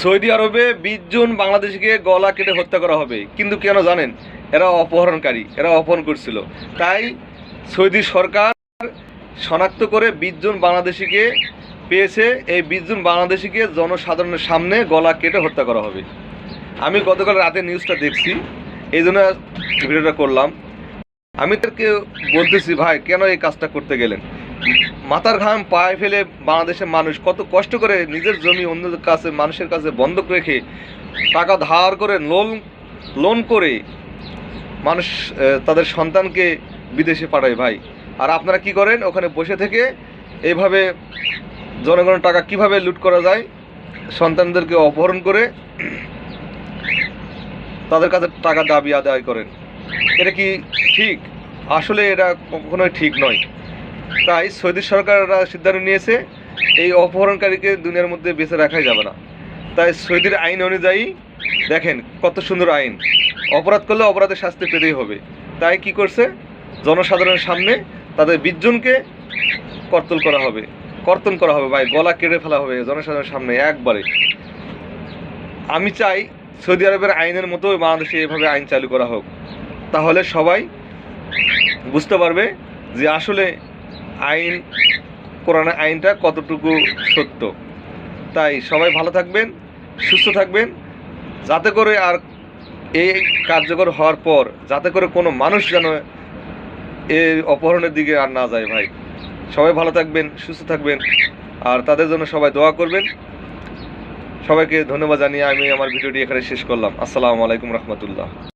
Saudi আরবে বিশ জন বাংলাদেশিকে গলা কেটে হত্যা করা হবে। কিন্তু কেন জানেন? এরা অপহরণকারী, এরা অপহরণ করছিল। তাই সৌদি সরকার শনাক্ত করে বিশ জন বাংলাদেশিকে পেয়েছে। এই বিশ জন বাংলাদেশিকে জনসাধারণের সামনে গলা কেটে হত্যা করা হবে। আমি গতকাল রাতে নিউজটা দেখছি। এই জন্য ভিডিওটা করলাম। আমি তাদেরকে বলতেছি, ভাই, কেন এই কাজটা করতে গেলেন? মাথার ঘাম পায়ে ফেলে বাংলাদেশের মানুষ কত কষ্ট করে নিজের জমি অন্যদের কাছে, মানুষের কাছে বন্ধক রেখে টাকা ধার করে লোন লোন করে মানুষ তাদের সন্তানকে বিদেশে পাঠায় ভাই। আর আপনারা কি করেন? ওখানে বসে থেকে এইভাবে জনগণের টাকা কীভাবে লুট করা যায়, সন্তানদেরকে অপহরণ করে তাদের কাছে টাকা দাবি আদায় করেন। এটা কি ঠিক? আসলে এটা কখনোই ঠিক নয়। তাই সৌদি সরকাররা সিদ্ধান্ত নিয়েছে, এই অপহরণকারীকে দুনিয়ার মধ্যে বেঁচে রাখাই যাবে না। তাই সৌদির আইন অনুযায়ী দেখেন কত সুন্দর আইন। অপরাধ করলে অপরাধের শাস্তি পেতেই হবে। তাই কি করছে? জনসাধারণের সামনে তাদের বিশজনকে কর্তল করা হবে। কর্তন করা হবে ভাই, গলা কেড়ে ফেলা হবে জনসাধারণের সামনে একবারে। আমি চাই সৌদি আরবের আইনের মতো বাংলাদেশে এভাবে আইন চালু করা হোক। তাহলে সবাই বুঝতে পারবে যে আসলে আইন, কোরআনের আইনটা কতটুকু সত্য? তাই সবাই ভালো থাকবেন, সুস্থ থাকবেন। যাতে করে আর এই কার্যকর হওয়ার পর, যাতে করে কোনো মানুষ যেন এই অপহরণের দিকে আর না যায় ভাই। সবাই ভালো থাকবেন, সুস্থ থাকবেন, আর তাদের জন্য সবাই দোয়া করবেন। সবাইকে ধন্যবাদ জানিয়ে আমি আমার ভিডিওটি এখানে শেষ করলাম। আসসালামু আলাইকুম রহমতুল্লাহ।